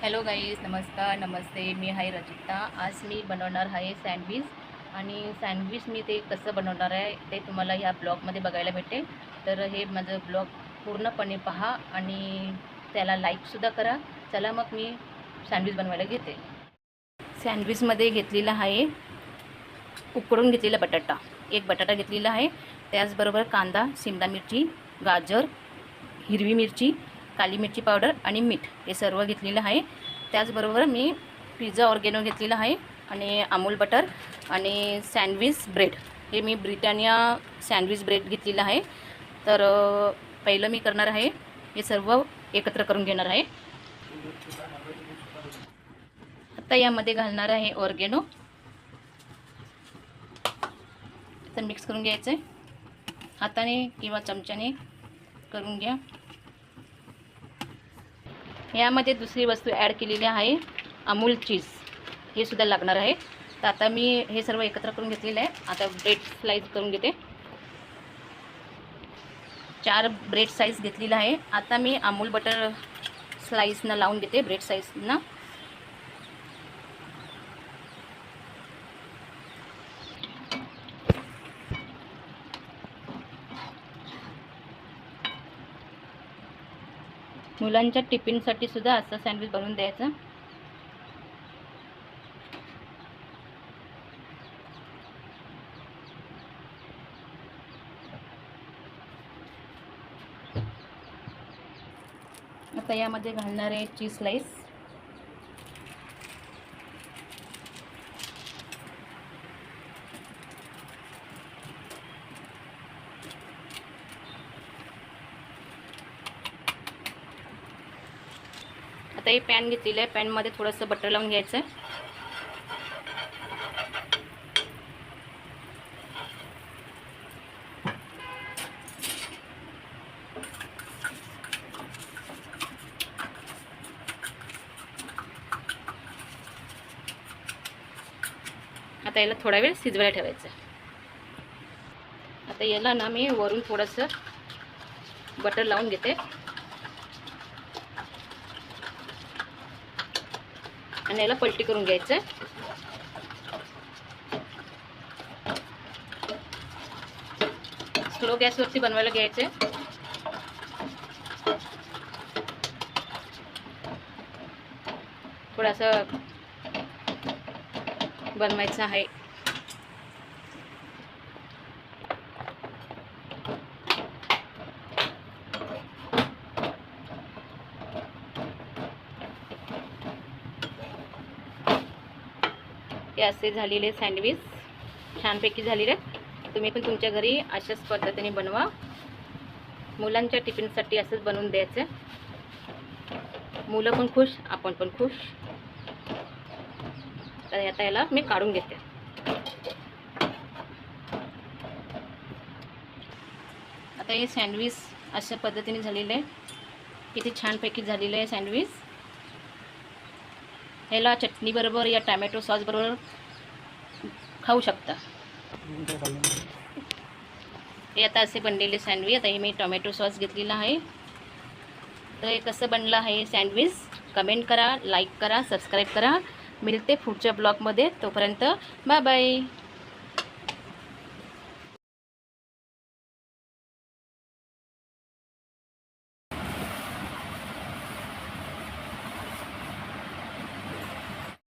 Hello guys नमस्कार नमस्ते मी आहे रचिता. आज मी बनवणार आहे सँडविच आणि सँडविच मी ते कसं बनवणार आहे ते तुम्हाला ह्या ब्लॉगमध्ये बघायला भेटेल. तर हे माझं ब्लॉग पूर्णपणे पहा आणि त्याला लाईकसुद्धा करा. चला मग मी सँडविच बनवायला घेते. सँडविचमध्ये घेतलेला आहे उकडून घेतलेला बटाटा. एक बटाटा घेतलेला आहे. त्याचबरोबर कांदा शिमला मिरची गाजर हिरवी मिरची काली मिरची पावडर आणि मीठ हे सर्व घेतलेलं आहे. त्याचबरोबर मी पिझ्झा ऑर्गेनो घेतलेला आहे आणि अमूल बटर आणि सँडविच ब्रेड. हे मी ब्रिटानिया सँडविच ब्रेड घेतलेलं आहे. तर पहिलं मी करणार आहे हे सर्व एकत्र करून घेणार आहे. आता यामध्ये घालणार आहे ऑर्गेनो. तर मिक्स करून घ्यायचं आहे हाताने किंवा चमच्याने करून घ्या. यामध्ये दुसरी वस्तू ॲड केलेली आहे अमूल चीज. हे सुद्धा लागणार आहे. तर आता मी हे सर्व एकत्र करून घेतलेलं आहे. आता ब्रेड स्लाईज करून घेते. चार ब्रेड साईज घेतलेला आहे. आता मी अमूल बटर स्लाईसनं लावून घेते ब्रेड साईजनं मुलांच्या टिफिनसाठी सुद्धा असं सँडविच बनवून द्यायचं. आता यामध्ये घालणार आहे चीज स्लाईस आता हे पॅन घेतलेलं आहे. पॅनमध्ये थोडंसं बटर लावून घ्यायचं. आता याला थोडा वेळ शिजवायला ठेवायचं. आता याला ना मी वरून थोडंसं बटर लावून घेते. आणि याला पलटी करून घ्यायचं. आहे स्लो गॅसवरती बनवायला घ्यायचं. थोडासा बनवायचं आहे. हे असे झालेले सँडविच. छानपैकी झालेले आहेत. तुम्ही पण तुमच्या घरी अशाच पद्धतीने बनवा. मुलांच्या टिफिनसाठी असंच बनवून द्यायचं. मुलं पण खुश आपण पण खुश. तर आता याला मी काढून घेते. आता हे सँडविच अशा पद्धतीने झालेलं आहे. किती छानपैकी झालेलं आहे सँडविच. ह्याला चटणीबरोबर या टॅमॅटो सॉसबरोबर खाऊ शकता. हे आता असे बनलेले सँडविच आता हे मी टोमॅटो सॉस घेतलेला आहे. तर हे कसं बनलं आहे सँडविच कमेंट करा लाईक करा सबस्क्राईब करा. मिळते पुढच्या ब्लॉगमध्ये तोपर्यंत बाय बाय